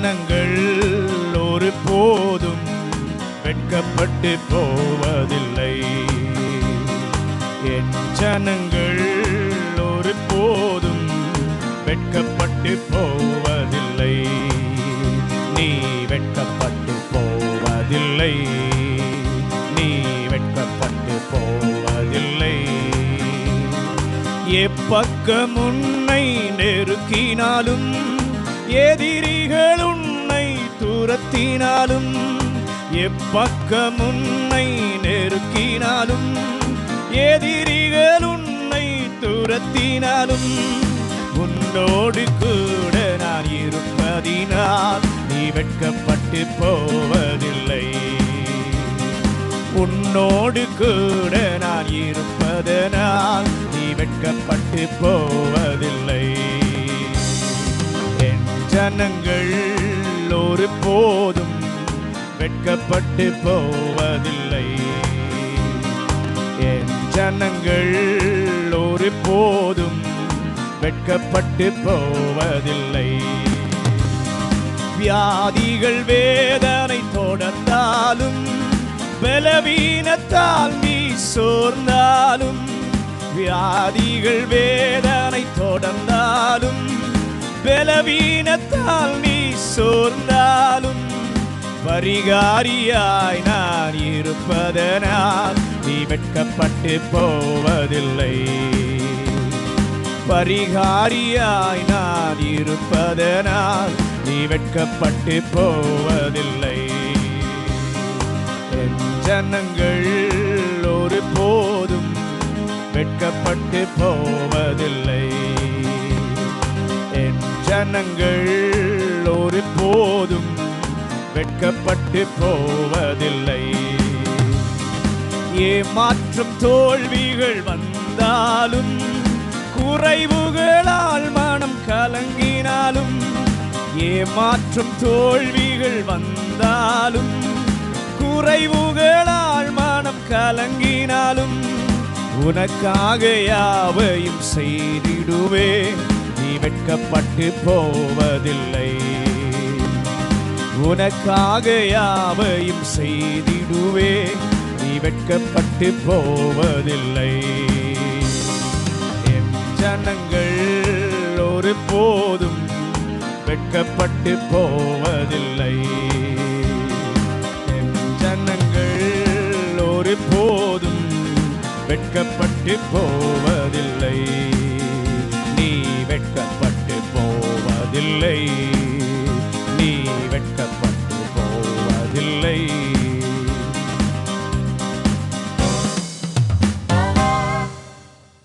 ஜனங்கள் ஒரு போதும் வெட்கப்பட்டு போவதில்லை. என் ஜனங்கள் ஒரு போதும் வெட்கப்பட்டு போவதில்லை. நீ வெட்கப்பட்டு போவதில்லை. நீ வெட்கப்பட்டு போவதில்லை. எப்பக்கம் உன்னை நெருக்கினாலும் எதிரி துரத்தினாலும் எப்பக்கம் உன்னை நெருக்கினாலும் எதிரிகள் உன்னை துரத்தினாலும் உன்னோடு கூட நான் இருப்பதினால் நீ வெட்கப்பட்டு போவதில்லை. உன்னோடு கூட நான் இருப்பதனால் நீ வெட்கப்பட்டு போவதில்லை. என் ஜனங்கள் ஒரு போதும் வெட்கப்பட்டு போவதில்லை. என் ஜனங்கள் ஒரு போதும் வெட்கப்பட்டு போவதில்லை. வியாதிகள் வேதனை தொடர்ந்தாலும் பலவீனத்தால் நீ சோர்ந்தாலும் வியாதிகள் வேதனை தொடர்ந்தாலும் பலவீனத்தால் நீ சோர்ந்தாலும் பரிகாரியாய் நான் இருப்பதனால் நீ வெட்கப்பட்டு போவதில்லை. பரிகாரியாய் நான் இருப்பதனால் நீ வெட்கப்பட்டு போவதில்லை. என் ஜனங்கள் ஒரு போதும் வெட்கப்பட்டு போவதில்லை. என் ஜனங்கள் ஒரு போதும் வெட்கப்பட்டு போவதில்லை. ஏமாற்றும் தோல்விகள் வந்தாலும் குறைவுகளால் மனம் கலங்கினாலும் ஏமாற்றும் தோல்விகள் வந்தாலும் குறைவுகளால் மனம் கலங்கினாலும் உனக்காக யாவையும் செய்திடுவே நீ வெட்கப்பட்டு போவதில்லை. உனக்காக யாவையும் செய்திடுவே. நீ வெட்கப்பட்டு போவதில்லை. என் ஜனங்கள் ஒரு போதும் வெட்கப்பட்டு போவதில்லை. என் ஜனங்கள் ஒரு போதும் வெட்கப்பட்டு போவதில்லை. நீ வெட்கப்பட்டு போவதில்லை.